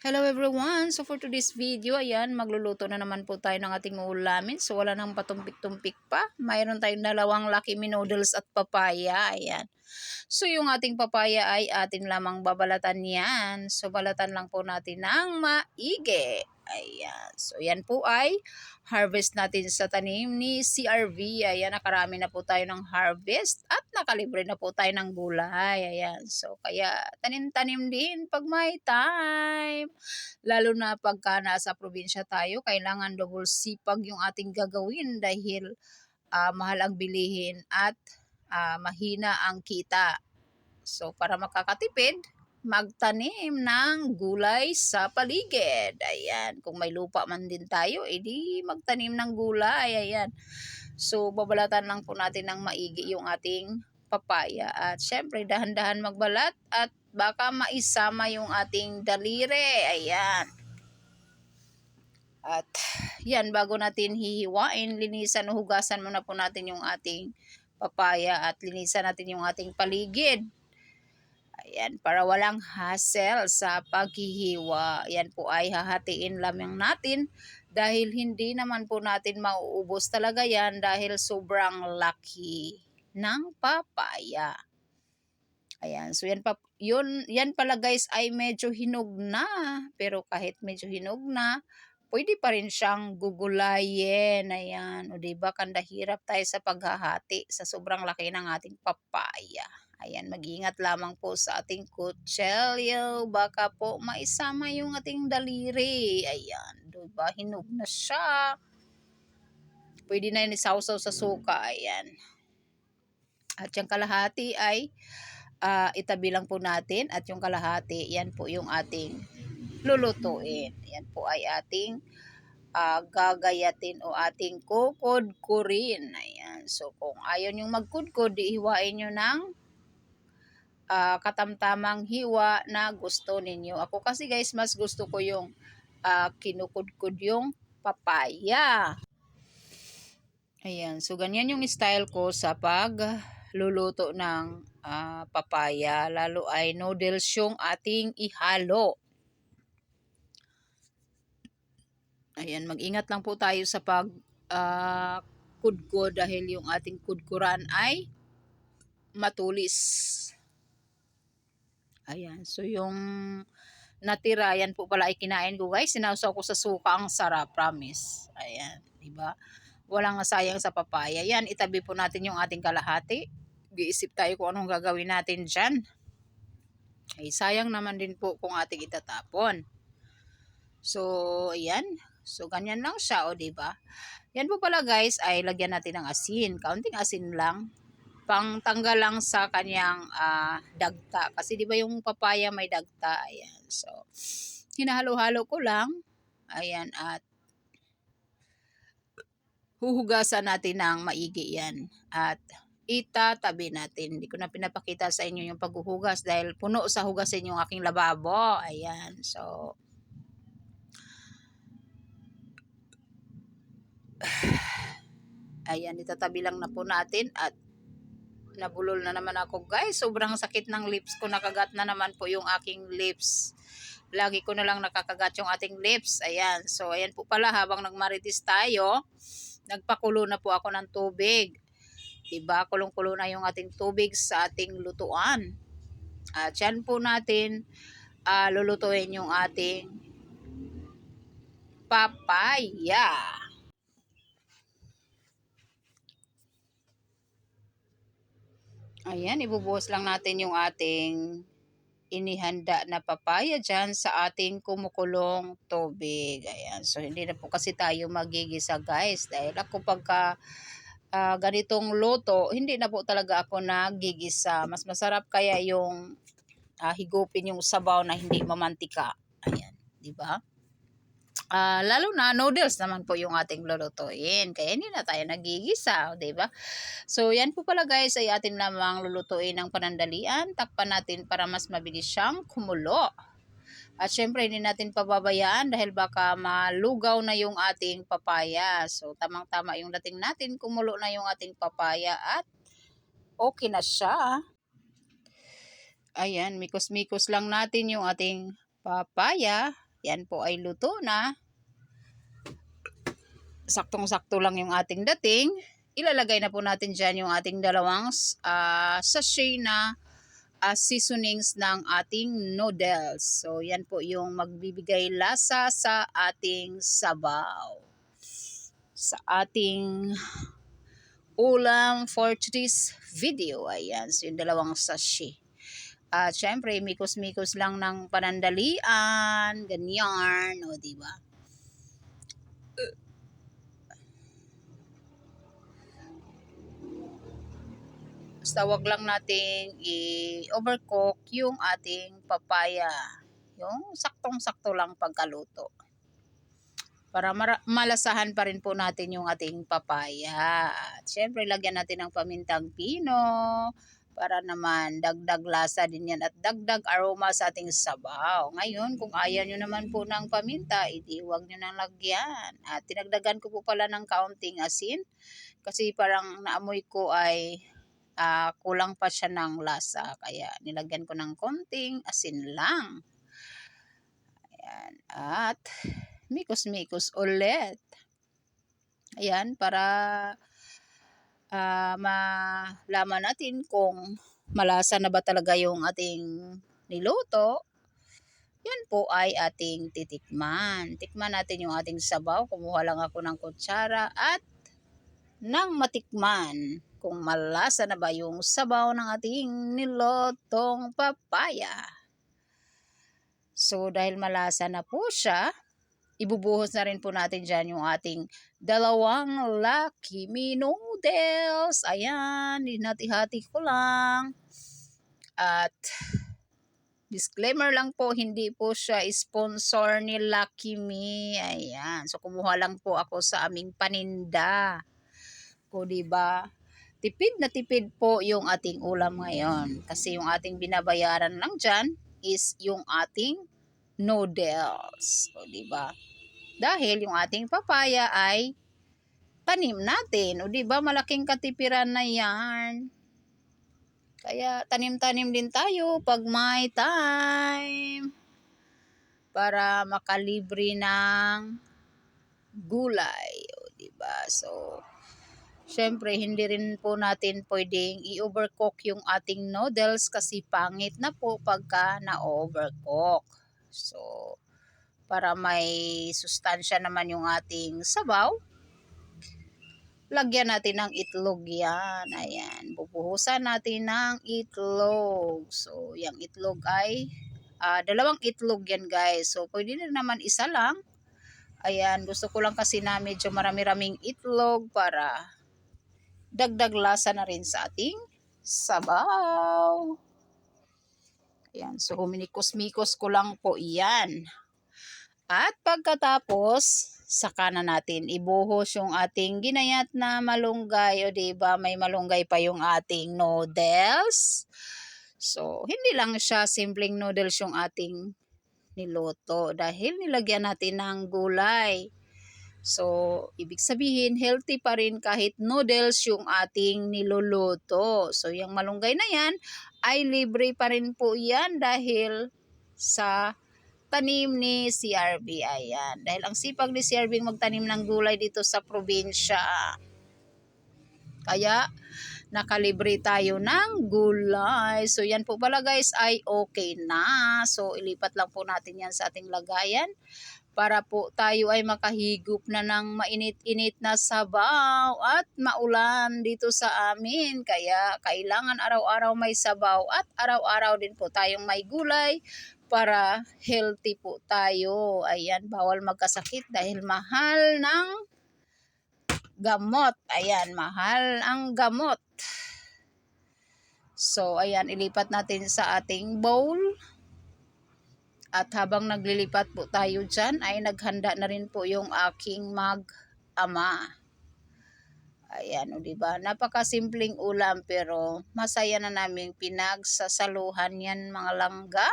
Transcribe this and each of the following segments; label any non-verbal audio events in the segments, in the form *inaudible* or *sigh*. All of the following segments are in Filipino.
Hello everyone! So for today's video, ayan, magluluto na naman po tayo ng ating ulamin. So wala nang patumpik-tumpik pa. Mayroon tayong dalawang Lucky Me noodles at papaya. Ayan. So yung ating papaya ay atin lamang babalatan yan. So balatan lang po natin ng maigi. Ayan. So yan po ay harvest natin sa tanim ni CRV. Ayan, nakarami na po tayo ng harvest at nakalibre na po tayo ng gulay. Ayan. So kaya tanim-tanim din pag may time. Lalo na pagka nasa probinsya tayo, kailangan double sipag yung ating gagawin dahil ah, mahal ang bilihin at ah, mahina ang kita. So para makakatipid, magtanim ng gulay sa paligid. Ayan, kung may lupa man din tayo, edi magtanim ng gulay. Ayan. So babalatan lang po natin ng maigi yung ating papaya. At syempre, dahan-dahan magbalat at baka maisama yung ating daliri. Ayan. At yan, bago natin hihiwain, linisan o hugasan muna po natin yung ating papaya at linisan natin yung ating paligid. Ayan, para walang hassle sa paghihiwa. Yan po ay hahatiin lamang natin dahil hindi naman po natin mauubos talaga yan dahil sobrang laki ng papaya. Ayan, so yan, pa, yun, yan pala guys ay medyo hinog na. Pero kahit medyo hinog na, pwede pa rin siyang gugulayin. Ayan, o diba, kanda hirap tayo sa paghahati sa sobrang laki ng ating papaya. Ayan, mag-ingat lamang po sa ating kutselyo. Baka po maisama yung ating daliri. Ayan, diba, hinog na siya. Pwede na yun isawsaw sa suka. Ayan. At yung kalahati ay ah, itabi lang po natin. At yung kalahati, yan po yung ating lulutuin. Yan po ay ating ah, gagayatin o ating kukudkurin. Ayan. So, kung ayaw yung magkudkud, ihiwain nyo ng ah, katamtamang hiwa na gusto ninyo. Ako kasi guys, mas gusto ko yung ah, kinukudkud yung papaya. Ayan. So, ganyan yung style ko sa pagluluto ng ah, papaya. Lalo ay noodles yung ating ihalo. Ayan, mag-ingat lang po tayo sa pag ah, kudkod dahil yung ating kudkuran ay matulis. Ayan, so yung natira, yan po pala ay kinain ko guys. Sinausaw ko sa suka, ang sarap, promise. Ayan, di ba? Walang sayang sa papaya. Yan, itabi po natin yung ating kalahati. Giisip tayo kung anong gagawin natin dyan. Ay, sayang naman din po kung ating itatapon. So, ayan. So, ganyan lang siya, o, di ba? Yan po pala, guys, ay lagyan natin ng asin. Kaunting asin lang. Pang tanggal lang sa kanyang ah, dagta. Kasi, di ba, yung papaya may dagta. Ayan. So, hinahalo-halo ko lang. Ayan, at huhugasan natin ng maigi yan. At itatabi natin. Hindi ko na pinapakita sa inyo yung paghuhugas dahil puno sa hugasin yung aking lababo. Ayan. So, *sighs* ayan, itatabi lang na po natin at nabulol na naman ako guys. Sobrang sakit ng lips ko. Nakagat na naman po yung aking lips. Lagi ko na lang nakakagat yung ating lips. Ayan. So, ayan po pala habang nagmaritis tayo, nagpakulo na po ako ng tubig. Diba? Kulong-kulo na yung ating tubig sa ating lutuan. At yan po natin ah, lulutuin yung ating papaya. Ayan, ibubuhos lang natin yung ating inihanda na papaya dyan sa ating kumukulong tubig. Ayan, so hindi na po kasi tayo magigisa guys. Dahil ako pagka ah, ganitong luto, hindi na po talaga ako nagigisa. Mas masarap kaya yung ah, higupin yung sabaw na hindi mamantika. Ayan, ba? Ah, lalo na noodles naman po yung ating lulutuin. Kaya hindi na tayo nagigisa, 'di ba? So, yan po pala guys ay atin lamang lulutuin ng panandalian. Takpan natin para mas mabilis siyang kumulo. At syempre, hindi natin pababayaan dahil baka malugaw na yung ating papaya. So, tamang-tama yung dating natin. Kumulo na yung ating papaya at okay na siya. Ayan, mikos-mikos lang natin yung ating papaya. yan po ay luto na. Saktong-sakto lang yung ating dating. Ilalagay na po natin dyan yung ating dalawang uh, sachet na uh, seasonings ng ating noodles. So, yan po yung magbibigay lasa sa ating sabaw. Sa ating ulam for today's video. Ayan, so yung dalawang sachet. At syempre, mikos-mikos lang ng panandalian, ganyan, o, di ba? Basta wag lang nating i-overcook yung ating papaya. Yung saktong-sakto lang pagkaluto. Para malasahan pa rin po natin yung ating papaya. At syempre, lagyan natin ng pamintang pino para naman dagdag lasa din yan at dagdag aroma sa ating sabaw. Ngayon, kung ayaw nyo naman po ng paminta, edi huwag nyo nang lagyan. At tinagdagan ko po pala ng kaunting asin kasi parang naamoy ko ay uh, kulang pa siya ng lasa. Kaya nilagyan ko ng konting asin lang. Ayan. At mikos-mikos ulit. Ayan, para uh, malaman natin kung malasa na ba talaga yung ating niluto. Yan po ay ating titikman. Tikman natin yung ating sabaw. Kumuha lang ako ng kutsara at nang matikman kung malasa na ba yung sabaw ng ating nilotong papaya. So dahil malasa na po siya, ibubuhos na rin po natin dyan yung ating dalawang Lucky Me noodles. Ayan, hinati-hati ko lang. At disclaimer lang po, hindi po siya sponsor ni Lucky Me. Ayan, so kumuha lang po ako sa aming paninda. O, diba? Tipid na tipid po yung ating ulam ngayon. Kasi yung ating binabayaran lang dyan is yung ating noodles. O, diba? Dahil yung ating papaya ay tanim natin. O di ba malaking katipiran na yan. Kaya tanim-tanim din tayo pag may time. Para makalibre ng gulay. O di ba So, syempre hindi rin po natin pwedeng i-overcook yung ating noodles kasi pangit na po pagka na-overcook. So, para may sustansya naman yung ating sabaw. Lagyan natin ng itlog yan. Ayan. Bubuhusan natin ng itlog. So, yung itlog ay uh, dalawang itlog yan guys. So, pwede na naman isa lang. Ayan. Gusto ko lang kasi na medyo marami-raming itlog para dagdag lasa na rin sa ating sabaw. Ayan. So, huminikos-mikos ko lang po iyan. At pagkatapos, saka na natin ibuhos yung ating ginayat na malunggay. O diba, may malunggay pa yung ating noodles. So, hindi lang siya simpleng noodles yung ating niluto dahil nilagyan natin ng gulay. So, ibig sabihin, healthy pa rin kahit noodles yung ating niluluto. So, yung malunggay na yan ay libre pa rin po yan dahil sa tanim ni CRB. Ayan. Dahil ang sipag ni CRB magtanim ng gulay dito sa probinsya. Kaya, nakalibre tayo ng gulay. So, yan po pala guys ay okay na. So, ilipat lang po natin yan sa ating lagayan para po tayo ay makahigop na ng mainit-init na sabaw at maulan dito sa amin. Kaya kailangan araw-araw may sabaw at araw-araw din po tayong may gulay para healthy po tayo. Ayan, bawal magkasakit dahil mahal ng gamot. Ayan, mahal ang gamot. So, ayan, ilipat natin sa ating bowl. At habang naglilipat po tayo dyan, ay naghanda na rin po yung aking mag-ama. Ayan, o diba? Napakasimpleng ulam pero masaya na naming pinagsasaluhan yan mga langga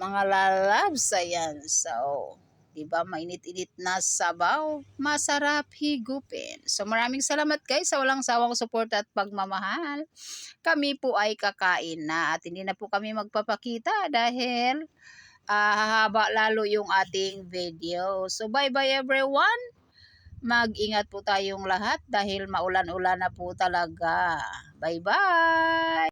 mga lalabs, ayan. So, di ba mainit-init na sabaw, masarap higupin. So, maraming salamat guys sa walang sawang suporta at pagmamahal. Kami po ay kakain na at hindi na po kami magpapakita dahil ah, hahaba lalo yung ating video. So bye-bye everyone. Mag-ingat po tayong lahat dahil maulan-ulan na po talaga. Bye-bye!